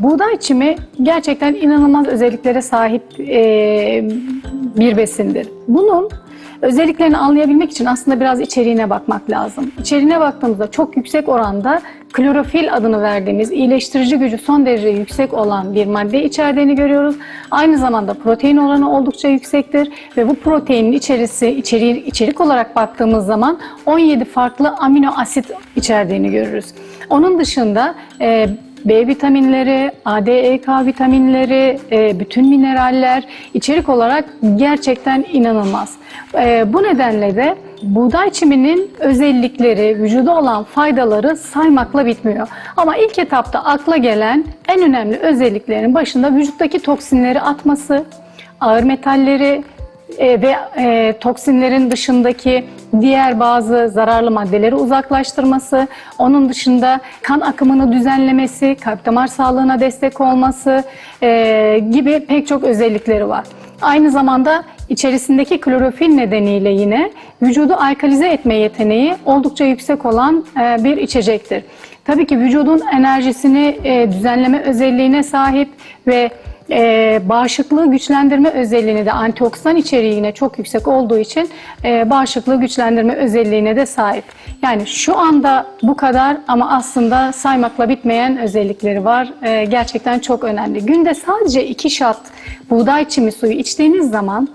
Buğday çimi gerçekten inanılmaz özelliklere sahip e, bir besindir. Bunun özelliklerini anlayabilmek için aslında biraz içeriğine bakmak lazım. İçeriğine baktığımızda çok yüksek oranda klorofil adını verdiğimiz iyileştirici gücü son derece yüksek olan bir madde içerdiğini görüyoruz. Aynı zamanda protein oranı oldukça yüksektir ve bu proteinin içerisi içeriği, içerik olarak baktığımız zaman 17 farklı amino asit içerdiğini görürüz. Onun dışında e, B vitaminleri, A, D, E, K vitaminleri, e, bütün mineraller içerik olarak gerçekten inanılmaz. E, bu nedenle de buğday çiminin özellikleri, vücuda olan faydaları saymakla bitmiyor. Ama ilk etapta akla gelen en önemli özelliklerin başında vücuttaki toksinleri atması, ağır metalleri, e, ve e, toksinlerin dışındaki diğer bazı zararlı maddeleri uzaklaştırması, onun dışında kan akımını düzenlemesi, kalp damar sağlığına destek olması e, gibi pek çok özellikleri var. Aynı zamanda içerisindeki klorofil nedeniyle yine vücudu alkalize etme yeteneği oldukça yüksek olan e, bir içecektir. Tabii ki vücudun enerjisini e, düzenleme özelliğine sahip ve e, bağışıklığı güçlendirme özelliğine de antioksidan içeriği yine çok yüksek olduğu için e, bağışıklığı güçlendirme özelliğine de sahip. Yani şu anda bu kadar ama aslında saymakla bitmeyen özellikleri var. E, gerçekten çok önemli. Günde sadece iki şat buğday çimi suyu içtiğiniz zaman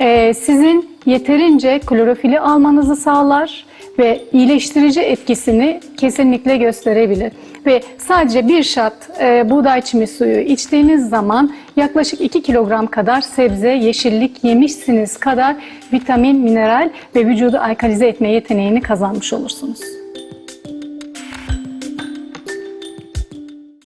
e, sizin yeterince klorofili almanızı sağlar ve iyileştirici etkisini kesinlikle gösterebilir. Ve sadece bir şat e, buğday çimi suyu içtiğiniz zaman yaklaşık 2 kilogram kadar sebze, yeşillik yemişsiniz kadar vitamin, mineral ve vücudu alkalize etme yeteneğini kazanmış olursunuz.